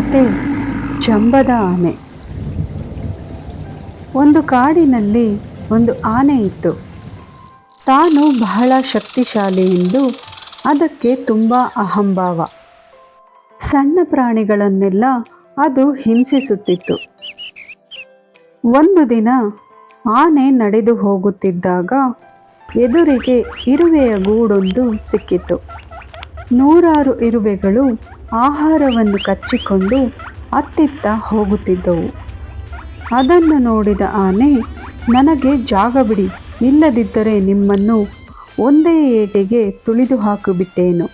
ಕತೆ ಜಂಬದ ಆನೆ. ಒಂದು ಕಾಡಿನಲ್ಲಿ ಒಂದು ಆನೆ ಇತ್ತು. ತಾನು ಬಹಳ ಶಕ್ತಿಶಾಲಿ ಎಂದು ಅದಕ್ಕೆ ತುಂಬ ಅಹಂಭಾವ. ಸಣ್ಣ ಪ್ರಾಣಿಗಳನ್ನೆಲ್ಲ ಅದು ಹಿಂಸಿಸುತ್ತಿತ್ತು. ಒಂದು ದಿನ ಆನೆ ನಡೆದು ಹೋಗುತ್ತಿದ್ದಾಗ ಎದುರಿಗೆ ಇರುವೆಯ ಗೂಡೊಂದು ಸಿಕ್ಕಿತು. ನೂರಾರು ಇರುವೆಗಳು ಆಹಾರವನ್ನು ಕಚ್ಚಿಕೊಂಡು ಅತ್ತಿತ್ತ ಹೋಗುತ್ತಿದ್ದವು. ಅದನ್ನು ನೋಡಿದ ಆನೆ, ನನಗೆ ಜಾಗ ಬಿಡಿ ಇಲ್ಲದಿದ್ದರೆ ನಿಮ್ಮನ್ನು ಒಂದೇ ಏಟಿಗೆ ತುಳಿದು ಹಾಕಿಬಿಟ್ಟೇನು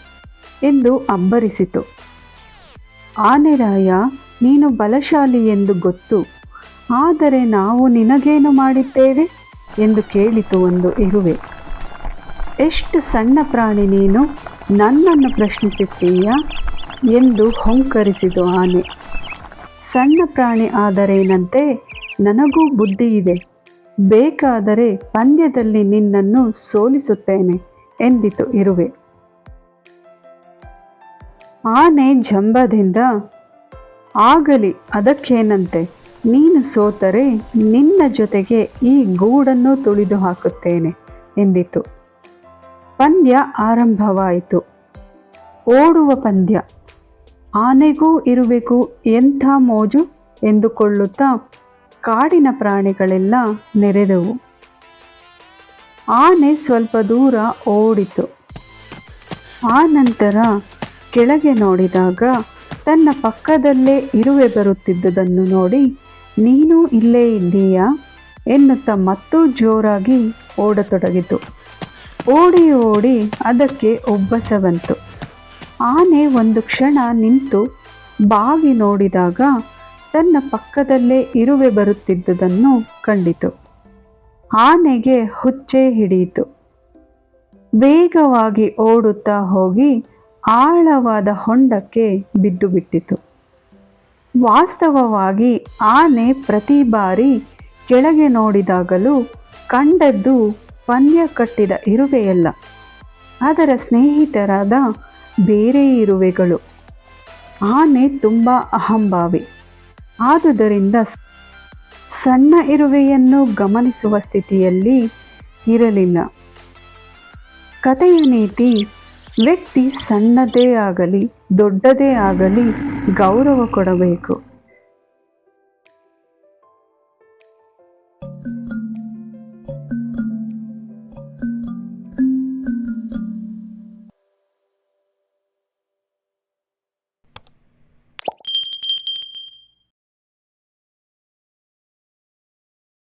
ಎಂದು ಅಬ್ಬರಿಸಿತು. ಆನೆರಾಯ ನೀನು ಬಲಶಾಲಿ ಎಂದು ಗೊತ್ತು, ಆದರೆ ನಾವು ನಿನಗೇನು ಮಾಡಿದ್ದೇವೆ ಎಂದು ಕೇಳಿತು ಒಂದು ಇರುವೆ. ಎಷ್ಟು ಸಣ್ಣ ಪ್ರಾಣಿ ನೀನು, ನನ್ನನ್ನು ಪ್ರಶ್ನಿಸುತ್ತೀಯಾ? ಎಂದು ಹೊಂಕರಿಸಿತು ಆನೆ. ಸಣ್ಣ ಪ್ರಾಣಿ ಆದರೇನಂತೆ ನನಗೂ ಬುದ್ಧಿ ಇದೆ ಬೇಕಾದರೆ ಪಂದ್ಯದಲ್ಲಿ ನಿನ್ನನ್ನು ಸೋಲಿಸುತ್ತೇನೆ ಎಂದಿತು ಇರುವೆ. ಆನೆ ಜಂಬದಿಂದ, ಆಗಲಿ, ಅದಕ್ಕೇನಂತೆ? ನೀನು ಸೋತರೆ ನಿನ್ನ ಜೊತೆಗೆ ಈ ಗೂಡನ್ನು ತುಳಿದು ಹಾಕುತ್ತೇನೆ ಎಂದಿತು. ಪಂದ್ಯ ಆರಂಭವಾಯಿತು. ಓಡುವ ಪಂದ್ಯ. ಆನೆಗೂ ಇರಬೇಕು ಎಂಥ ಮೋಜು? ಎಂದುಕೊಳ್ಳುತ್ತಾ ಕಾಡಿನ ಪ್ರಾಣಿಗಳೆಲ್ಲ ನೆರೆದವು. ಆನೆ ಸ್ವಲ್ಪ ದೂರ ಓಡಿತು. ಆ ನಂತರ ಕೆಳಗೆ ನೋಡಿದಾಗ ತನ್ನ ಪಕ್ಕದಲ್ಲೇ ಇರುವೆ ಬರುತ್ತಿದ್ದುದನ್ನು ನೋಡಿ, ನೀನು ಇಲ್ಲೇ ಇದ್ದೀಯಾ? ಎನ್ನುತ್ತಾ ಮತ್ತೂ ಜೋರಾಗಿ ಓಡತೊಡಗಿತು. ಓಡಿ ಓಡಿ ಅದಕ್ಕೆ ಒಬ್ಬಸ ಬಂತು ಆನೆ ಒಂದು ಕ್ಷಣ ನಿಂತು ಬಾಗಿ ನೋಡಿದಾಗ ತನ್ನ ಪಕ್ಕದಲ್ಲೇ ಇರುವೆ ಬರುತ್ತಿದ್ದುದನ್ನು ಕಂಡಿತು. ಆನೆಗೆ ಹುಚ್ಚೆ ಹಿಡಿಯಿತು. ವೇಗವಾಗಿ ಓಡುತ್ತಾ ಹೋಗಿ ಆಳವಾದ ಹೊಂಡಕ್ಕೆ ಬಿದ್ದು ಬಿಟ್ಟಿತು ವಾಸ್ತವವಾಗಿ ಆನೆ ಪ್ರತಿ ಬಾರಿ ಕೆಳಗೆ ನೋಡಿದಾಗಲೂ ಕಂಡದ್ದು ಪಂದ್ಯ ಕಟ್ಟಿದ ಇರುವೆಯಲ್ಲ. ಅದರ ಸ್ನೇಹಿತರಾದ ಬೇರೆ ಇರುವೆಗಳು. ಆನೆ ತುಂಬ ಅಹಂಭಾವಿ. ಆದುದರಿಂದ ಸಣ್ಣ ಇರುವೆಯನ್ನು ಗಮನಿಸುವ ಸ್ಥಿತಿಯಲ್ಲಿ ಇರಲಿಲ್ಲ. ಕಥೆಯ ನೀತಿ, ವ್ಯಕ್ತಿ ಸಣ್ಣದೇ ಆಗಲಿ, ದೊಡ್ಡದೇ ಆಗಲಿ ಗೌರವ ಕೊಡಬೇಕು.